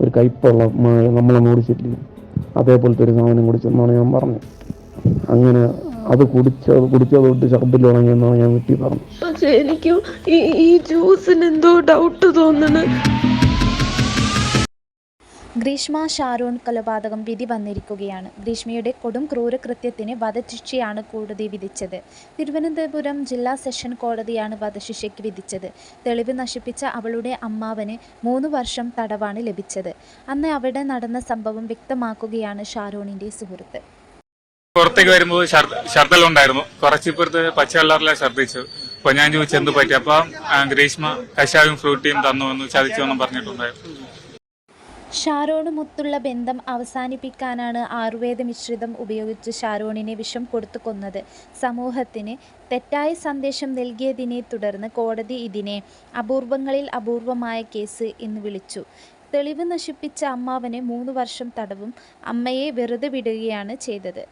ഒരു കയ്പുള്ള നമ്മളെ മൂടിച്ചിട്ടില്ല അതേപോലത്തെ ഒരു സാധനം കുടിച്ചെന്നാണ് ഞാൻ പറഞ്ഞത്. അങ്ങനെ അത് കുടിച്ചത് കുടിച്ചത് തൊട്ട് തുടങ്ങിയെന്നാണ് ഞാൻ വിട്ടി പറഞ്ഞത്. പക്ഷെ എനിക്ക് ഈ ജ്യൂസിന് എന്തോ ഡൗട്ട് തോന്നണ് ഗ്രീഷ്മ ഷാരോൺ കൊലപാതകം വിധി വന്നിരിക്കുകയാണ്. ഗ്രീഷ്മയുടെ കൊടും ക്രൂരകൃത്യത്തിന് വധശിക്ഷയാണ് കോടതി വിധിച്ചത്. തിരുവനന്തപുരം ജില്ലാ സെഷൻ കോടതിയാണ് വധശിക്ഷയ്ക്ക് വിധിച്ചത്. തെളിവ് നശിപ്പിച്ച അവളുടെ അമ്മാവന് മൂന്ന് വർഷം തടവാണ് ലഭിച്ചത്. അന്ന് അവിടെ നടന്ന സംഭവം വ്യക്തമാക്കുകയാണ് ഷാരോണിന്റെ സുഹൃത്ത്. പുറത്തേക്ക് വരുമ്പോൾ ഛർദ്ദലുണ്ടായിരുന്നു കുറച്ചിപ്പുറത്ത് പച്ചവെള്ളറിലെ ഛർദ്ദിച്ചു അപ്പൊ ഞാൻ ചോദിച്ചു എന്ത് പറ്റി? അപ്പൊ ഗ്രീഷ്മ കഷായും ഫ്രൂട്ടിയും തന്നു എന്ന് ചതിച്ചു എന്നും പറഞ്ഞിട്ടുണ്ടായിരുന്നു. ഷാരോണുമൊത്തുള്ള ബന്ധം അവസാനിപ്പിക്കാനാണ് ആയുർവേദ മിശ്രിതം ഉപയോഗിച്ച് ഷാരോണിനെ വിഷം കൊടുത്തു കൊന്നത്. സമൂഹത്തിന് തെറ്റായ സന്ദേശം നൽകിയതിനെ തുടർന്ന് കോടതി ഇതിനെ അപൂർവങ്ങളിൽ അപൂർവമായ കേസ് എന്ന് വിളിച്ചു. തെളിവ് നശിപ്പിച്ച അമ്മാവനെ മൂന്ന് വർഷം തടവും അമ്മയെ വെറുതെ വിടുകയാണ് ചെയ്തത്.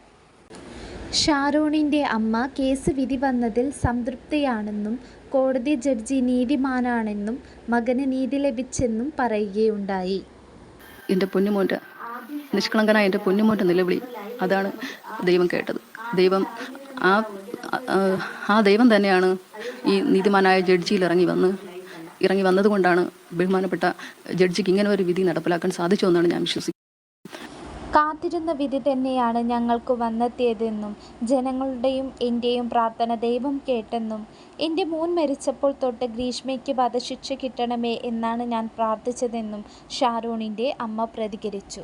ഷാരോണിന്റെ അമ്മ കേസ് വിധി വന്നതിൽ സംതൃപ്തിയാണെന്നും കോടതി ജഡ്ജി നീതിമാനാണെന്നും മകന് നീതി ലഭിച്ചെന്നും പറയുകയുണ്ടായി. എന്റെ പൊന്നുമോന്റെ നിഷ്കളങ്കനായ എന്റെ പൊന്നുമോന്റെ നിലവിളി അതാണ് ദൈവം കേട്ടത്. ദൈവം ആ ആ- ദൈവം തന്നെയാണ് ഈ നീതിമാനായ ജഡ്ജിയിൽ ഇറങ്ങി വന്ന് ഇറങ്ങി വന്നതുകൊണ്ടാണ് ബഹുമാനപ്പെട്ട ജഡ്ജിക്ക് ഇങ്ങനെ ഒരു വിധി നടപ്പിലാക്കാൻ സാധിച്ചു എന്നാണ് ഞാൻ വിശ്വസിക്കുന്നത്. കാത്തിരുന്ന വിധി തന്നെയാണ് ഞങ്ങൾക്ക് വന്നെത്തിയതെന്നും ജനങ്ങളുടെയും എന്റെയും പ്രാർത്ഥന ദൈവം കേട്ടെന്നും എന്റെ മോൻ മരിച്ചപ്പോൾ തൊട്ട് ഗ്രീഷ്മയ്ക്ക് വധശിക്ഷ കിട്ടണമേ എന്നാണ് ഞാൻ പ്രാർത്ഥിച്ചതെന്നും ഷാരോണിന്റെ അമ്മ പ്രതികരിച്ചു.